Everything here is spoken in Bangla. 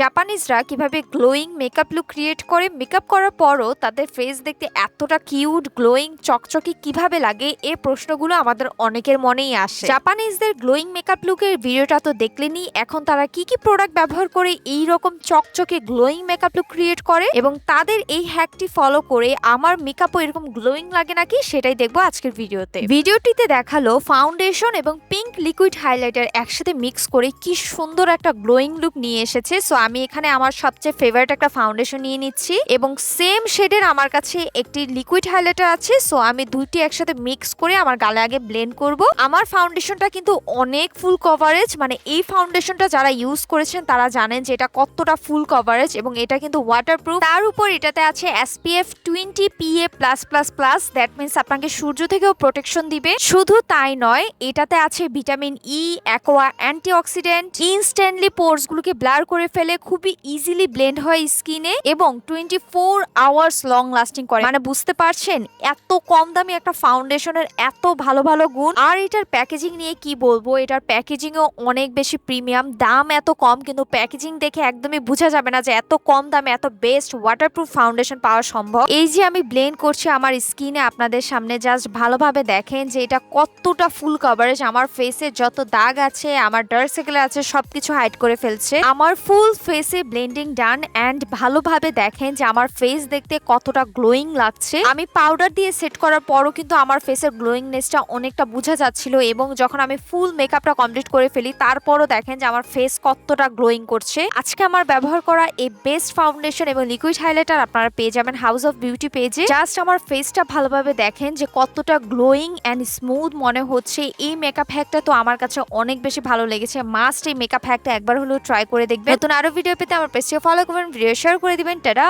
জাপানিজরা কীভাবে গ্লোয়িং মেকআপ লুক ক্রিয়েট করে মেকআপ করার পরও তাদের ফেস দেখতে এতটা কিউট গ্লোয়িং চকচকে কীভাবে লাগে, এ প্রশ্নগুলো আমাদের অনেকের মনেই আসে। জাপানিজদের গ্লোয়িং মেকআপ লুকের ভিডিওটা তো দেখলেনি এখন তারা কি কি প্রোডাক্ট ব্যবহার করে এই রকম চকচকে গ্লোয়িং মেকআপ লুক ক্রিয়েট করে এবং তাদের এই হ্যাকটি ফলো করে আমার মেকআপও এরকম গ্লোয়িং লাগে নাকি সেটাই দেখব আজকের ভিডিওতে। ভিডিওটিতে দেখাল ফাউন্ডেশন এবং পিঙ্ক লিকুইড হাইলাইটার একসাথে মিক্স করে কি সুন্দর একটা গ্লোয়িং লুক নিয়ে এসেছে সো আমি এখানে আমার সবচেয়ে ফেভারিট একটা ফাউন্ডেশন নিয়ে নিচ্ছি এবং সেম শেডের আমার কাছে একটি লিকুইড হাইলাইটার আছে সো আমি দুইটি একসাথে মিক্স করে আমার গালে আগে ব্লেন্ড করব। আমার ফাউন্ডেশনটা কিন্তু অনেক ফুল কভারেজ মানে এই ফাউন্ডেশনটা যারা ইউজ করেছেন তারা জানেন যে এটা কতটা ফুল কভারেজ এবং এটা কিন্তু ওয়াটারপ্রুফ তার উপর এটাতে আছে SPF twenty PA plus plus plus that means আপনাকে সূর্য থেকেও প্রোটেকশন দিবে। শুধু তাই নয়, এটাতে আছে vitamin E aqua antioxidant instantly pores গুলোকে ব্লার করে ফেলে খুবই ইজিলি ব্লেন্ড হয় স্কিনে এবং twenty four hours long lasting করে। মানে বুঝতে পারছেন? এত কম দামি একটা ফাউন্ডেশনের এত ভালো ভালো গুণ। আর এটার প্যাকেজিং নিয়ে কি বলব? এটার প্যাকেজিংও অনেক বেশি প্রিমিয়াম দাম এত কম, কিন্তু প্যাকেজিং দেখে একদমই বোঝা যাবে না যে এত কম দামে এত বেস্ট ওয়াটারপ্রুফ ফাউন্ডেশন পাওয়া সম্ভব। এই যে আমি ব্লেন্ড করছি আমার স্কিনে আপনাদের সামনে জাস্ট ভালোভাবে দেখেন যে এটা কতটা ফুল কভারেজ আমার ফেসে যত দাগ আছে, আমার ডার্ক সার্কেল আছে, সবকিছু হাইড করে ফেলছে। আমার ফুল ফেসে ব্লেন্ডিং ডান অ্যান্ড ভালোভাবে দেখেন যে আমার ফেস দেখতে কতটা গ্লোয়িং লাগছে। আমি পাউডার দিয়ে সেট করার পরও কিন্তু আমার ফেসের গ্লোয়িংনেসটা অনেকটা বোঝা যাচ্ছিল এবং যখন আমি ফুল মেকআপটা কমপ্লিট করে ফেলি, তারপরও দেখেন যে আমার ফেস কতটা গ্লোয়িং করছে। আজকে আমার ব্যবহার করা এই বেস্ট ফাউন্ডেশন এবং লিকুইড হাইলাইটার আপনারা পেয়ে যাবেন হাউস অফ বিউটি পেজে জাস্ট আমার ফেসটা ভালোভাবে দেখেন যে কতটা গ্লোয়িং অ্যান্ড স্মুথ মনে হচ্ছে। এই মেকআপ হ্যাকটা তো আমার কাছে অনেক বেশি ভালো লেগেছে। মাস্ট এই মেকআপ হ্যাকটা একবার হলেও ট্রাই করে দেখবেন। নতুন ভিডিও পেতে আমার পেজটিকে ফলো করবেন ভিডিও শেয়ার করে দিবেন টাটা!